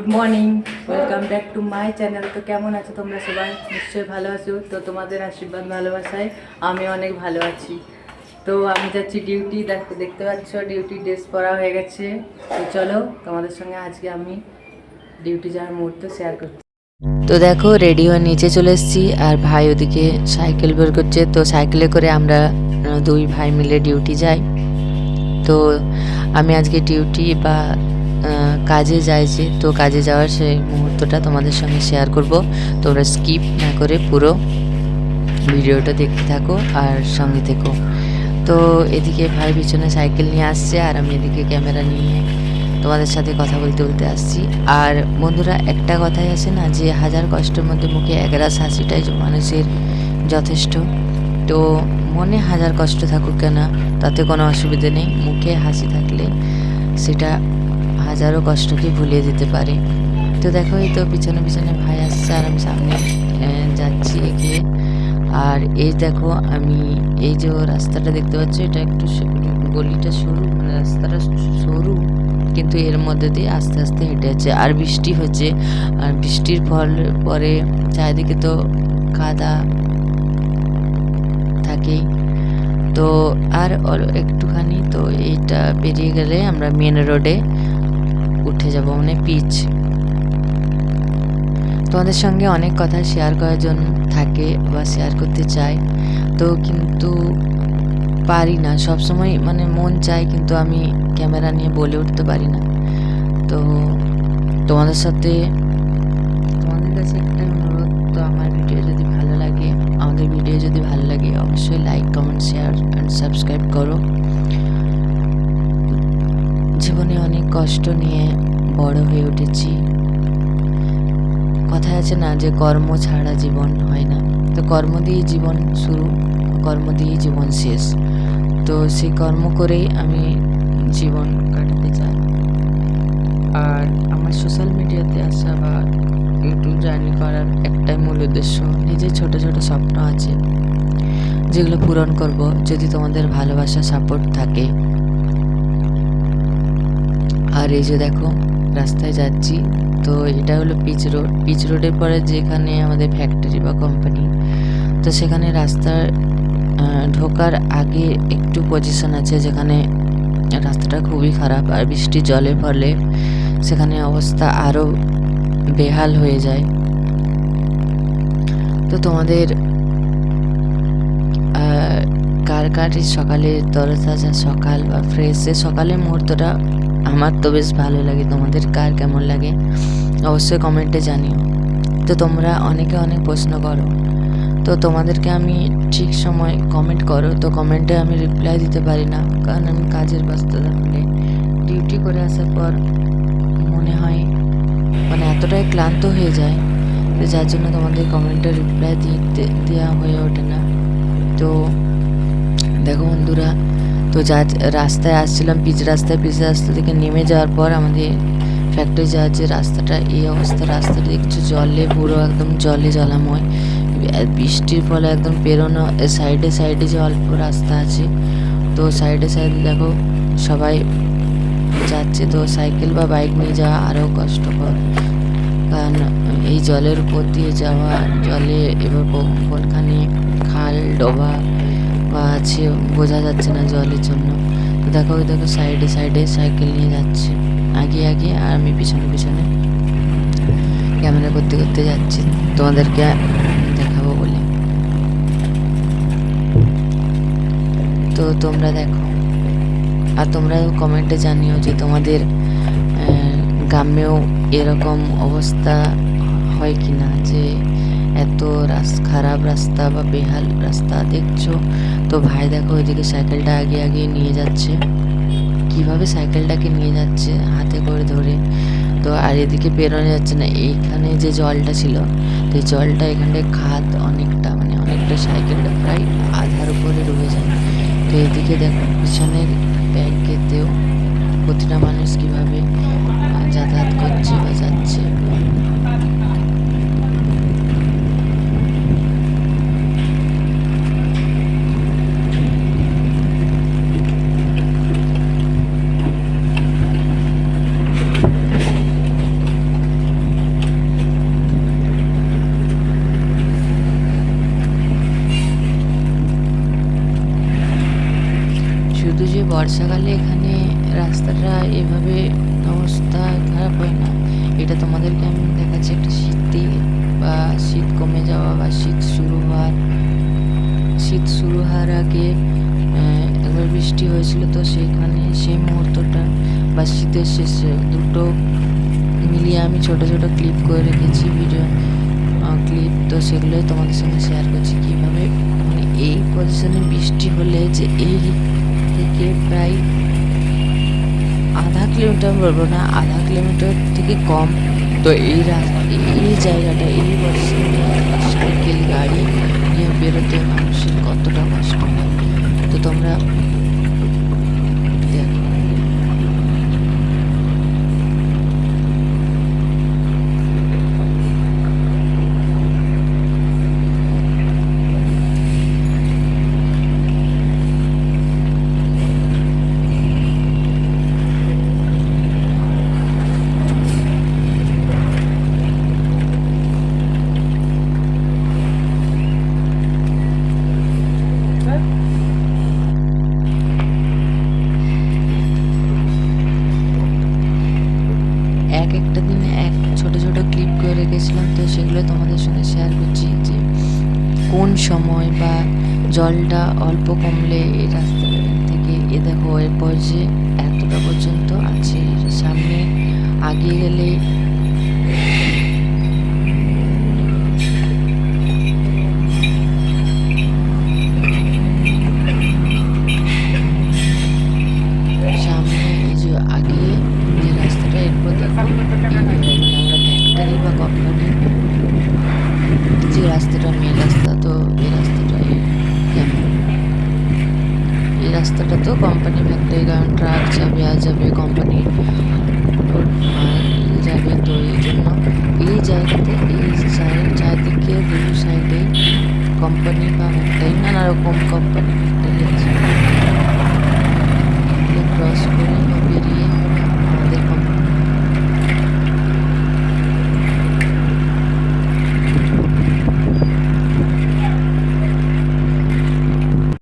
Good morning, welcome back to my channel. তো কেমন আছো তোমরা সবাই? নিশ্চয়ই ভালো আছো। তো তোমাদের আশীর্বাদ ভালোবাসায় আমি অনেক ভালো আছি। তো আমি যাচ্ছি ডিউটি, দেখো, দেখতে পাচ্ছ, ডিউটি ড্রেস পরা হয়ে গেছে। তো চলো, তোমাদের সঙ্গে আজকে আমি ডিউটি যাওয়ার মুহূর্ত শেয়ার করছি। তো দেখো রেডি হয়ে নিচে চলে এসেছি, আর ভাই ওদিকে সাইকেল বের করছে। তো সাইকেলে করে আমরা দুই ভাই মিলে ডিউটি যাই। তো আমি আজকে ডিউটি বা কাজে যাইছি। তো কাজে যাওয়ার সেই মুহূর্তটা তোমাদের সঙ্গে শেয়ার করব। তোমরা স্কিপ না করে পুরো ভিডিওটা দেখতে থাকো আর সঙ্গে থেকো। তো এদিকে ভাই পিছনে সাইকেল নিয়ে আসছে আর আমি এদিকে ক্যামেরা নিয়ে তোমাদের সাথে কথা বলতে বলতে আসছি। আর বন্ধুরা, একটা কথাই আছে না যে, হাজার কষ্টের মধ্যে মুখে একরাশ হাসিটাই যে মানুষের যথেষ্ট। তো মনে হাজার কষ্ট থাকুক কেন, তাতে কোনো অসুবিধে নেই। মুখে হাসি থাকলে সেটা হাজারো কষ্টকে ভুলিয়ে দিতে পারে? তো দেখো, এই তো পিছনে পিছনে ভাই আসছে আর আমি সামনে যাচ্ছি এগিয়ে। আর এই দেখো, আমি এই যে রাস্তাটা দেখতে পাচ্ছ, এটা একটু গলিটা সরু মানে রাস্তাটা সরু, কিন্তু এর মধ্যে দিয়ে আস্তে আস্তে হেঁটে যাচ্ছে। আর বৃষ্টি হচ্ছে, আর বৃষ্টির ফল, পরে চারিদিকে তো কাদা থাকেই। তো আর একটুখানি, তো এইটা পেরিয়ে গেলে আমরা মেন রোডে উঠে যাব মানে পিচ। তোমাদের সঙ্গে অনেক কথা শেয়ার করার জন্য থাকে বা শেয়ার করতে চাই। তো কিন্তু পারি না। সবসময় মানে মন চায়, কিন্তু আমি ক্যামেরা নিয়ে বলে উঠতে পারি না। তো তোমাদের সাথে তোমাদের কাছে একটাই অনুরোধ, তো আমার ভিডিও যদি ভালো লাগে, আমাদের ভিডিও যদি ভালো লাগে, অবশ্যই like comment share and subscribe করো। জীবনে অনেক কষ্ট নিয়ে বড় হয়ে উঠেছি। কথায় আছে না যে কর্ম ছাড়া জীবন হয় না। তো কর্ম দিয়েই জীবন শুরু, কর্ম দিয়েই জীবন শেষ। তো সেই কর্ম করেই আমি জীবন কাটাতে চাই। আর আমার সোশ্যাল মিডিয়াতে আসা বা ইউটিউব জার্নি করার একটাই মূল উদ্দেশ্য নিজের ছোট ছোট স্বপ্ন আছে। যেগুলো পূরণ করব যদি তোমাদের ভালোবাসা সাপোর্ট থাকে। আর এই যে দেখো, রাস্তায় যাচ্ছি। তো এটা হলো পিচ রোড পিচ রোডের পরে যেখানে আমাদের ফ্যাক্টরি বা কোম্পানি তো সেখানে রাস্তার ঢোকার আগে একটু পজিশন আছে যেখানে রাস্তাটা খুবই খারাপ আর বৃষ্টি জলের ফলে সেখানে অবস্থা আরও বেহাল হয়ে যায়। তো তোমাদের কার কার সকালে তরতাজা সকাল বা ফ্রেশ সকালের মুহূর্তটা আমার তো বেশ ভালো লাগে। তোমাদের কার কেমন লাগে? অবশ্যই কমেন্টে জানিও। তো তোমরা অনেকে অনেক প্রশ্ন করো। তো তোমাদেরকে আমি ঠিক সময় কমেন্ট করো। তো কমেন্টে আমি রিপ্লাই দিতে পারি না। কারণ আমি কাজের ব্যস্ততা হলে ডিউটি করে আসার পর মনে হয় মানে এতটাই ক্লান্ত হয়ে যায় যে যার জন্য তোমাদের কমেন্টে রিপ্লাই দিতে দেওয়া হয়ে ওঠে না। তো দেখো বন্ধুরা তো যা রাস্তায় আসছিলাম, পিচ রাস্তায়, পিচ রাস্তা থেকে নেমে যাওয়ার পর আমাদের ফ্যাক্টরি যাওয়ার যে রাস্তাটা, এই অবস্থা, রাস্তাটা দেখছ জলে, পুরো একদম জলে জলাময়। বৃষ্টির ফলে একদম পেরোনো সাইডে সাইডে যে অল্প রাস্তা আছে, তো সাইডে সাইডে দেখো সবাই যাচ্ছে, তো সাইকেল বা বাইক নিয়ে যাওয়া আরও কষ্টকর। কারণ এই জলের উপর দিয়ে যাওয়া, জলে এবার কোনখানে খাল, ডোবা আছে, বোঝা যাচ্ছে না জলের জন্য। তো দেখো, ওই দেখো সাইডে সাইডে সাইকেল নিয়ে যাচ্ছে। আগে আগে আর আমি পিছনে পিছনে ক্যামেরা করতে করতে যাচ্ছি। তোমাদেরকে দেখাবো বলে। তো তোমরা দেখো, আর তোমরা কমেন্টে জানিও যে তোমাদের গ্রামেও এরকম অবস্থা হয় কি না যে এত রাস, খারাপ রাস্তা বা বেহাল রাস্তা দেখছ? তো ভাই দেখো ওইদিকে সাইকেলটা আগে আগে নিয়ে যাচ্ছে। কীভাবে সাইকেলটাকে নিয়ে যাচ্ছে? হাতে করে ধরে। তো আর এদিকে বেরোনো যাচ্ছে না। এইখানে যে জলটা ছিল তো এই জলটা এখানটায় খাত অনেকটা মানে অনেকটা সাইকেলটা প্রায় আধার উপরে ডুবে যায়। তো এদিকে দেখো, পিছনের ব্যাংকেতেও প্রতিটা মানুষ কীভাবে যাতায়াত করছে বা যাচ্ছে। যে বর্ষাকালে এখানে রাস্তাটা এভাবে অবস্থা খারাপ হয় না। এটা তোমাদেরকে আমি দেখাচ্ছি, একটা শীত শীতে বা শীত কমে যাওয়া বা শীত শুরু হওয়ার, শীত শুরু হওয়ার আগে একবার বৃষ্টি হয়েছিল তো সেখানে সেই মুহূর্তটা বা শীতের শেষে, দুটো মিলিয়ে আমি ছোট ছোট ক্লিপ করে রেখেছি ভিডিও ক্লিপ তো সেগুলোই তোমাদের সঙ্গে শেয়ার করছি কীভাবে মানে এই পজিশনে বৃষ্টি হলে যে এই থেকে প্রায় আধা কিলোমিটার বলব না, আধা কিলোমিটার থেকে কম। তো এই রাস্তা এই জায়গাটা, এই পজিশনে সাইকেল, গাড়ি নিয়ে বেরোতে মানুষের কতটা কষ্ট হয়। তো তোমরা দেখো এক একটা দিনে এক ছোট ছোট রেখেছিলাম তো সেগুলো তোমাদের সঙ্গে শেয়ার করছি যে কোন সময় বা জলটা অল্প কমলে এই রাস্তা থেকে এ দেখো, এরপর যে এতটা পর্যন্ত আছে সামনে আগিয়ে গেলে রাস্তাটা তো কোম্পানি ভ্যাক্টরি কারণ ট্রাক যাবে, আর যাবে কোম্পানি যাবে তো এই জন্য। এই জায়গাতে, এই সাইড চারদিকে দু সাইডে কোম্পানি বা ফ্যাক্টরি নানা রকম কোম্পানি